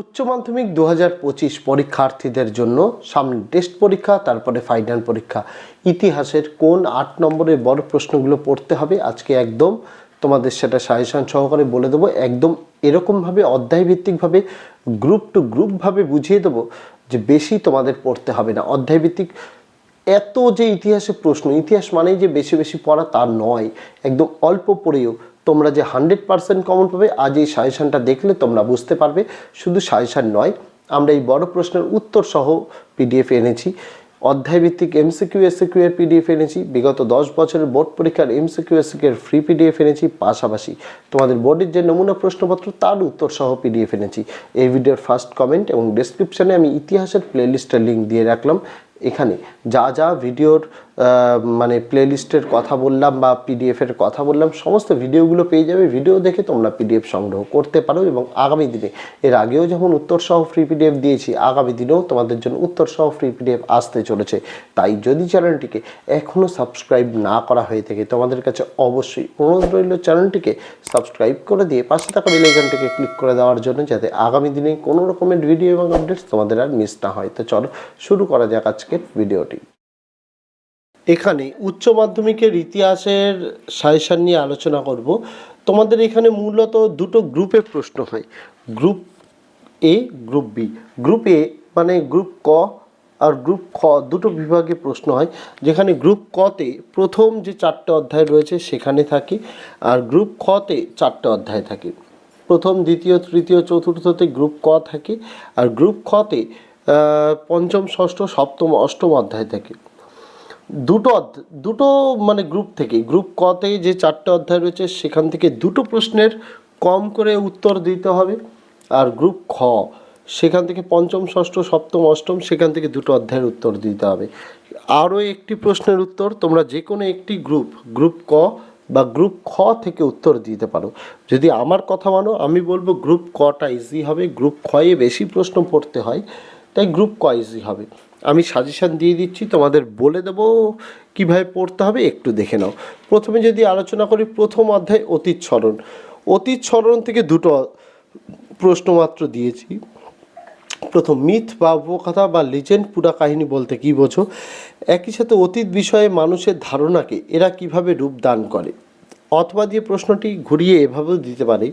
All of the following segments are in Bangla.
উচ্চ মাধ্যমিক দু হাজার পঁচিশ পরীক্ষার্থীদের জন্য সামনে টেস্ট পরীক্ষা, তারপরে ফাইনাল পরীক্ষা। ইতিহাসের কোন আট নম্বরের বড় প্রশ্নগুলো পড়তে হবে আজকে একদম তোমাদের সেটা সাজেশন সহকারে বলে দেবো। একদম এরকমভাবে, অধ্যায়ভিত্তিকভাবে গ্রুপ টু গ্রুপভাবে বুঝিয়ে দেবো যে বেশি তোমাদের পড়তে হবে না। অধ্যায়ভিত্তিক এত যে ইতিহাসে প্রশ্ন, ইতিহাস মানেই যে বেশি বেশি পড়া তা নয়। একদম অল্প পড়েও তোমরা যে হান্ড্রেড পার্সেন্ট কমন পাবে, আজ এই সাজেশনটা দেখলে তোমরা বুঝতে পারবে। শুধু সাজেশান নয়, আমরা এই বড় প্রশ্নের উত্তর সহ পিডিএফ এনেছি। অধ্যায়ভিত্তিক এমসিকিউ এসিকিউ এর পিডিএফ এনেছি। বিগত দশ বছরের বোর্ড পরীক্ষার এমসিকিউ এসিকিউ এর ফ্রি পিডিএফ এনেছি। পাশাপাশি তোমাদের বোর্ডের যে নমুনা প্রশ্নপত্র, তার উত্তর সহ পিডিএফ এনেছি। এই ভিডিওর ফার্স্ট কমেন্ট এবং ডেসক্রিপশনে আমি ইতিহাসের প্লেলিস্টের লিঙ্ক দিয়ে রাখলাম। এখানে যা যা ভিডিওর মানে প্লেলিস্টের কথা বললাম বা পিডিএফের কথা বললাম, সমস্ত ভিডিওগুলো পেয়ে যাবে। ভিডিও দেখে তোমরা পিডিএফ সংগ্রহ করতে পারো এবং আগামী দিনে, এর আগেও যেমন উত্তর সহ ফ্রি পিডিএফ দিয়েছি, আগামী দিনেও তোমাদের জন্য উত্তর সহ ফ্রি পিডিএফ আসতে চলেছে। তাই যদি চ্যানেলটিকে এখনও সাবস্ক্রাইব না করা হয়ে থাকে, তোমাদের কাছে অবশ্যই অনুরোধ রইল চ্যানেলটিকে সাবস্ক্রাইব করে দিয়ে পাশে থাকা বেল আইকনটিকে ক্লিক করে দেওয়ার জন্য, যাতে আগামী দিনে কোনো রকমের ভিডিও এবং আপডেটস তোমাদের আর মিস না হয়। তো চলো, শুরু করা যাক আজকের ভিডিওটি এখানে উচ্চ মাধ্যমিকের ইতিহাসের সাজেশন নিয়ে আলোচনা করব। তোমাদের এখানে মূলত দুটো গ্রুপে প্রশ্ন হয়। Group A group B group A মানে গ্রুপ ক আর গ্রুপ খ দুটো বিভাগে প্রশ্ন হয়। যেখানে গ্রুপ কতে প্রথম যে চারটে অধ্যায় রয়েছে সেখানে থাকে আর গ্রুপ খতে চারটে অধ্যায় থাকে। প্রথম, দ্বিতীয়, তৃতীয়, চতুর্থতে গ্রুপ ক থাকে আর গ্রুপ খতে পঞ্চম, ষষ্ঠ, সপ্তম, অষ্টম অধ্যায় থাকে। দুটো দুটো মানে গ্রুপ থেকে গ্রুপ কতে যে চারটে অধ্যায় রয়েছে, সেখান থেকে দুটো প্রশ্নের কম করে উত্তর দিতে হবে। আর গ্রুপ খ, সেখান থেকে পঞ্চম, ষষ্ঠ, সপ্তম, অষ্টম, সেখান থেকে দুটো অধ্যায়ের উত্তর দিতে হবে। আরও একটি প্রশ্নের উত্তর তোমরা যে কোনো একটি গ্রুপ গ্রুপ ক বা গ্রুপ খ থেকে উত্তর দিতে পারো। যদি আমার কথা মানো, আমি বলব গ্রুপ কটা ইজি হবে গ্রুপ খয়ে বেশি প্রশ্ন পড়তে হয়, তাই গ্রুপ ক ইজি হবে। আমি সাজেশান দিয়ে দিচ্ছি, তোমাদের বলে দেবো কীভাবে পড়তে হবে, একটু দেখে নাও। প্রথমে যদি আলোচনা করি, প্রথম অধ্যায় অতীত স্মরণ অতীত স্মরণ থেকে দুটো প্রশ্ন মাত্র দিয়েছি। প্রথম, মিথ বা উপকথা বা লিজেন্ড পুরা কাহিনী বলতে কী বোঝো? একই সাথে অতীত বিষয়ে মানুষের ধারণাকে এরা কীভাবে রূপ দান করে? অথবা দিয়ে প্রশ্নটি ঘুরিয়ে এভাবেও দিতে পারে।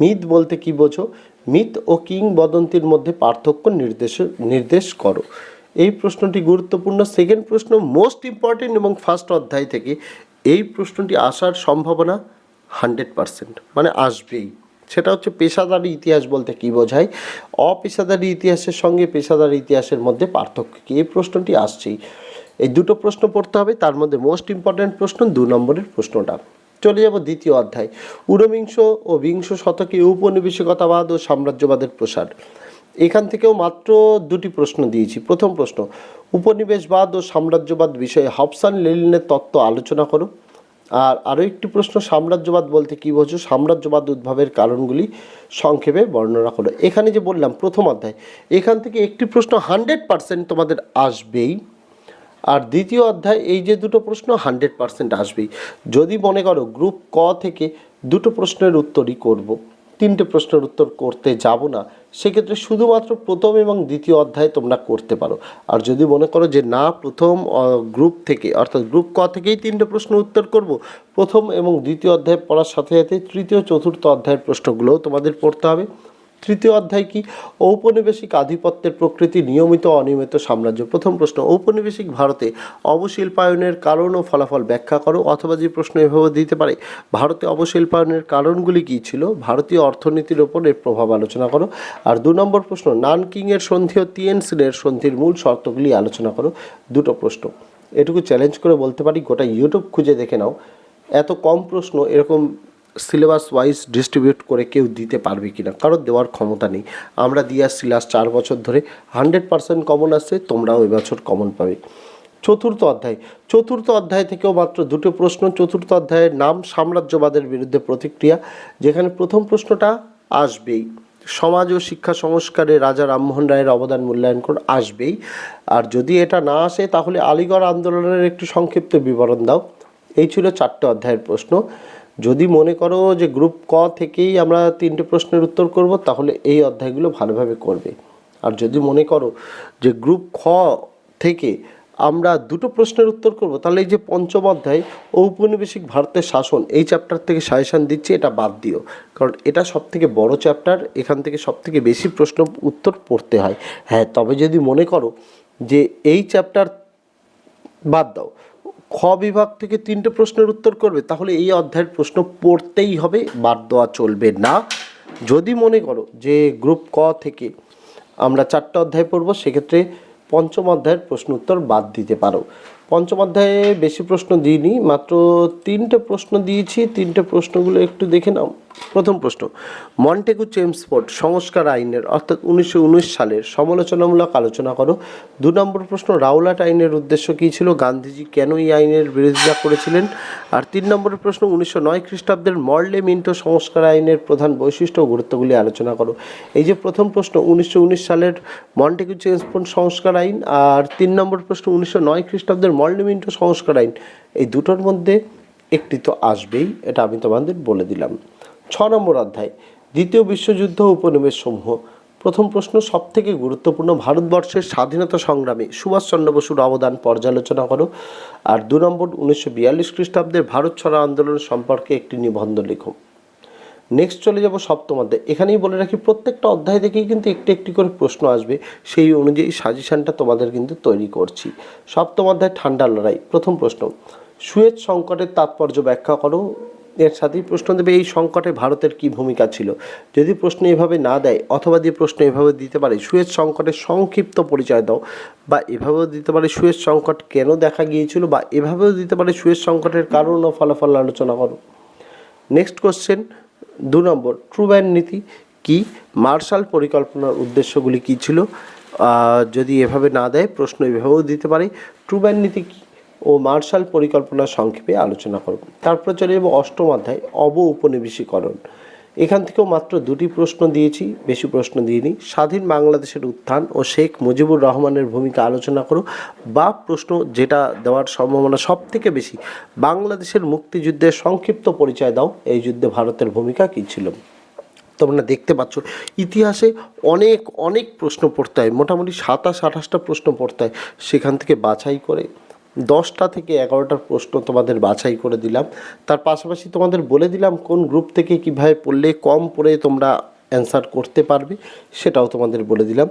মিথ বলতে কী বোঝো? মিথ ও কিংবদন্তির মধ্যে পার্থক্য নির্দেশ নির্দেশ করো। এই প্রশ্নটি গুরুত্বপূর্ণ। সেকেন্ড প্রশ্ন মোস্ট ইম্পর্টেন্ট এবং ফার্স্ট অধ্যায় থেকে এই প্রশ্নটি আসার সম্ভাবনা হান্ড্রেড পারসেন্ট মানে আসবেই। সেটা হচ্ছে পেশাদারি ইতিহাস বলতে কী বোঝায়? অপেশাদারি ইতিহাসের সঙ্গে পেশাদারি ইতিহাসের মধ্যে পার্থক্য কী? এই প্রশ্নটি আসছেই। এই দুটো প্রশ্ন পড়তে হবে, তার মধ্যে মোস্ট ইম্পর্ট্যান্ট প্রশ্ন, দু নম্বরের প্রশ্নটা। চলে যাব দ্বিতীয় অধ্যায়। ঊনবিংশ ও বিংশ শতকে উপনিবেশিকতাবাদ ও সাম্রাজ্যবাদের প্রসার। এখান থেকেও মাত্র দুটি প্রশ্ন দিয়েছি। প্রথম প্রশ্ন, উপনিবেশবাদ ও সাম্রাজ্যবাদ বিষয়ে হবসান লেলিনের তত্ত্ব আলোচনা করো। আর আরও একটি প্রশ্ন, সাম্রাজ্যবাদ বলতে কী বোঝো? সাম্রাজ্যবাদ উদ্ভবের কারণগুলি সংক্ষেপে বর্ণনা করো। এখানে যে বললাম, প্রথম অধ্যায়, এখান থেকে একটি প্রশ্ন হান্ড্রেড পার্সেন্ট তোমাদের আসবেই। আর দ্বিতীয় অধ্যায়, এই যে দুটো প্রশ্ন, হান্ড্রেড পার্সেন্ট আসবেই। যদি মনে করো, গ্রুপ ক থেকে দুটো প্রশ্নের উত্তরই করব। তিনটে প্রশ্নের উত্তর করতে যাব না, সেক্ষেত্রে শুধুমাত্র প্রথম এবং দ্বিতীয় অধ্যায় তোমরা করতে পারো। আর যদি মনে করো যে না, প্রথম গ্রুপ থেকে, অর্থাৎ গ্রুপ ক থেকেই তিনটে প্রশ্ন উত্তর করব, প্রথম এবং দ্বিতীয় অধ্যায় পড়ার সাথে সাথে তৃতীয়, চতুর্থ অধ্যায়ের প্রশ্নগুলোও তোমাদের পড়তে হবে। তৃতীয় অধ্যায় কি? ঔপনিবেশিক আধিপত্যের প্রকৃতি নিয়মিত অনিয়মিত সাম্রাজ্য। প্রথম প্রশ্ন, ঔপনিবেশিক ভারতে অবশিল্পায়নের কারণ ও ফলাফল ব্যাখ্যা করো অথবা যে প্রশ্ন এভাবে দিতে পারে। ভারতে অবশিল্পায়নের কারণগুলি কী ছিল? ভারতীয় অর্থনীতির ওপর এর প্রভাব আলোচনা করো। আর দু নম্বর প্রশ্ন, নানকিংয়ের সন্ধি ও তিয়েনসিনের সন্ধির মূল শর্তগুলি আলোচনা করো। দুটো প্রশ্ন, এটুকু চ্যালেঞ্জ করে বলতে পারি, গোটা ইউটিউব খুঁজে দেখে নাও। এত কম প্রশ্ন এরকম সিলেবাস ওয়াইজ ডিস্ট্রিবিউট করে কেউ দিতে পারবে কি না কারোর দেওয়ার ক্ষমতা নেই। আমরা দিয়ে আসছি লাস্ট চার বছর ধরে হান্ড্রেড পার্সেন্ট কমন আসছে, তোমরাও এবছর কমন পাবে। চতুর্থ অধ্যায় চতুর্থ অধ্যায় থেকেও মাত্র দুটো প্রশ্ন, চতুর্থ অধ্যায়ের নাম সাম্রাজ্যবাদের বিরুদ্ধে প্রতিক্রিয়া, যেখানে প্রথম প্রশ্নটা আসবেই। সমাজ ও শিক্ষা সংস্কারে রাজা রামমোহন রায়ের অবদান মূল্যায়ন করে, আসবেই। আর যদি এটা না আসে, তাহলে আলিগড় আন্দোলনের একটি সংক্ষিপ্ত বিবরণ দাও। এই ছিল চারটে অধ্যায়ের প্রশ্ন। যদি মনে করো যে গ্রুপ ক থেকেই আমরা তিনটে প্রশ্নের উত্তর করব, তাহলে এই অধ্যায়গুলো ভালোভাবে করবে। আর যদি মনে করো যে গ্রুপ খ থেকে আমরা দুটো প্রশ্নের উত্তর করব, তাহলে এই যে পঞ্চম অধ্যায়, ঔপনিবেশিক ভারতের শাসন, এই চ্যাপ্টার থেকে সাজেশান দিচ্ছি, এটা বাদ দিও। কারণ এটা সব থেকে বড় চ্যাপ্টার এখান থেকে সব থেকে বেশি প্রশ্ন উত্তর পড়তে হয়। হ্যাঁ তবে যদি মনে করো যে এই চ্যাপ্টার বাদ দাও খ বিভাগ থেকে তিনটে প্রশ্নের উত্তর করবে, তাহলে এই অধ্যায়ের প্রশ্ন পড়তেই হবে, বাদ দেওয়া চলবে না। যদি মনে করো যে গ্রুপ ক থেকে আমরা চারটে অধ্যায় পড়ব, সেক্ষেত্রে পঞ্চম অধ্যায়ের প্রশ্ন উত্তর বাদ দিতে পারো। পঞ্চম অধ্যায়ে বেশি প্রশ্ন দিইনি, মাত্র তিনটে প্রশ্ন দিয়েছি, তিনটে প্রশ্নগুলো একটু দেখে নাও। প্রথম প্রশ্ন, মন্টেগু চেমসফোর্ড সংস্কার আইনের, অর্থাৎ উনিশশো উনিশ সালের সমালোচনামূলক আলোচনা করো। দু নম্বর প্রশ্ন, রাওলাট আইনের উদ্দেশ্য কী ছিল? গান্ধীজি কেন এই আইনের বিরোধিতা করেছিলেন? আর তিন নম্বরের প্রশ্ন, উনিশশো নয় খ্রিস্টাব্দের মর্লে মিন্টো সংস্কার আইনের প্রধান বৈশিষ্ট্য ও গুরুত্বগুলি আলোচনা করো। এই যে প্রথম প্রশ্ন, উনিশশো উনিশ সালের মন্টেগু চেমসফোর্ড সংস্কার আইন, আর তিন নম্বর প্রশ্ন, উনিশশো নয় খ্রিস্টাব্দের মর্লে মিন্টো সংস্কার আইন, এই দুটোর মধ্যে একটি তো আসবেই, এটা আমি তোমাদের বলে দিলাম। ছ নম্বর অধ্যায়, দ্বিতীয় বিশ্বযুদ্ধ উপনিবেশ সমূহ প্রথম প্রশ্ন সব থেকে গুরুত্বপূর্ণ, ভারতবর্ষের স্বাধীনতা সংগ্রামে সুভাষচন্দ্র বসুর অবদান পর্যালোচনা করো। আর দু নম্বর, উনিশশো বিয়াল্লিশ খ্রিস্টাব্দের ভারত ছড়া আন্দোলন সম্পর্কে একটি নিবন্ধ লেখো। নেক্সট চলে যাব সপ্তম অধ্যায়। এখানেই বলে রাখি, প্রত্যেকটা অধ্যায় থেকেই কিন্তু একটি একটি করে প্রশ্ন আসবে। সেই অনুযায়ী সাজেশনটা তোমাদের কিন্তু তৈরি করছি। সপ্তম অধ্যায় ঠান্ডা লড়াই। প্রথম প্রশ্ন সুয়েজ সংকটের তাৎপর্য ব্যাখ্যা করো। এর সাথেই প্রশ্ন দেবে, এই সংকটে ভারতের কি ভূমিকা ছিল? যদি প্রশ্ন এভাবে না দেয়, অথবা দিয়ে প্রশ্ন এভাবে দিতে পারে, সুয়েজ সংকটের সংক্ষিপ্ত পরিচয় দাও, বা এভাবেও দিতে পারে সুয়েজ সংকট কেন দেখা গিয়েছিল, বা এভাবেও দিতে পারে সুয়েজ সংকটের কারণ ও ফলাফল আলোচনা করো। নেক্সট কোশ্চেন দু নম্বর ট্রুব্যান নীতি কি? মার্শাল পরিকল্পনার উদ্দেশ্যগুলি কী ছিল? যদি এভাবে না দেয়, প্রশ্ন এভাবেও দিতে পারে। ট্রুব্যান নীতি কী? ও মার্শাল পরিকল্পনা সংক্ষেপে আলোচনা করব। তারপর চলে যাব অষ্টম অধ্যায় অব উপনিবেশীকরণ এখান থেকেও মাত্র দুটি প্রশ্ন দিয়েছি, বেশি প্রশ্ন দিইনি। স্বাধীন বাংলাদেশের উত্থান ও শেখ মুজিবুর রহমানের ভূমিকা আলোচনা করো। বা প্রশ্ন যেটা দেওয়ার সম্ভাবনা সব থেকে বেশি, বাংলাদেশের মুক্তিযুদ্ধের সংক্ষিপ্ত পরিচয় দাও, এই যুদ্ধে ভারতের ভূমিকা কী ছিল? তোমরা দেখতে পাচ্ছ, ইতিহাসে অনেক অনেক প্রশ্ন পড়তে হয়। মোটামুটি সাতাশ, আঠাশটা প্রশ্ন পড়তে হয়। সেখান থেকে বাছাই করে দশটা থেকে এগারোটার প্রশ্ন তোমাদের বাছাই করে দিলাম। তার পাশাপাশি তোমাদের বলে দিলাম কোন গ্রুপ থেকে কীভাবে পড়লে কম পড়ে তোমরা অ্যান্সার করতে পারবে, সেটাও তোমাদের বলে দিলাম।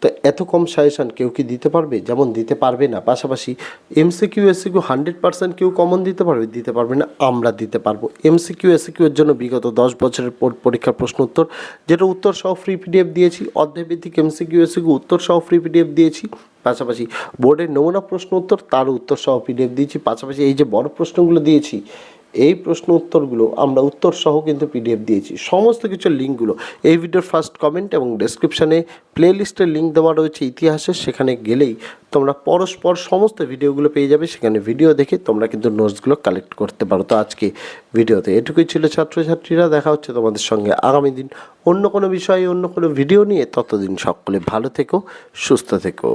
তো এত কম সাজেশান কেউ কি দিতে পারবে? যেমন দিতে পারবে না। পাশাপাশি এমসিকিউ এসিকিউ হান্ড্রেড পার্সেন্ট কেউ কমন দিতে পারবে? দিতে পারবে না, আমরা দিতে পারব। এমসিকিউ এর জন্য বিগত দশ বছরের পর- পরীক্ষার প্রশ্ন উত্তর, যেটা উত্তর সহ ফ্রি পিডিএফ দিয়েছি। অধ্যায়ভিত্তিক এমসিকিউ এসিকিউ উত্তর সহ ফ্রি পিডিএফ দিয়েছি। পাশাপাশি বোর্ডের নমুনা প্রশ্ন উত্তর, তার উত্তর সহ পিডিএফ দিয়েছি। পাশাপাশি এই যে বড় প্রশ্নগুলো দিয়েছি এই প্রশ্ন উত্তরগুলো আমরা উত্তর সহ কিন্তু পিডিএফ দিয়েছি। সমস্ত কিছুর লিঙ্কগুলো এই ভিডিওর ফার্স্ট কমেন্ট এবং ডেসক্রিপশানে প্লেলিস্টের লিঙ্ক দেওয়া রয়েছে ইতিহাসের সেখানে গেলেই তোমরা পরস্পর সমস্ত ভিডিওগুলো পেয়ে যাবে, সেখানে ভিডিও দেখে তোমরা কিন্তু নোটসগুলো কালেক্ট করতে পারো। তো আজকে ভিডিওতে এটুকুই ছিল ছাত্রছাত্রীরা, দেখা হচ্ছে তোমাদের সঙ্গে আগামী দিন অন্য কোনো বিষয়ে, অন্য কোনো ভিডিও নিয়ে। ততদিন সকলে ভালো থেকো, সুস্থ থেকো।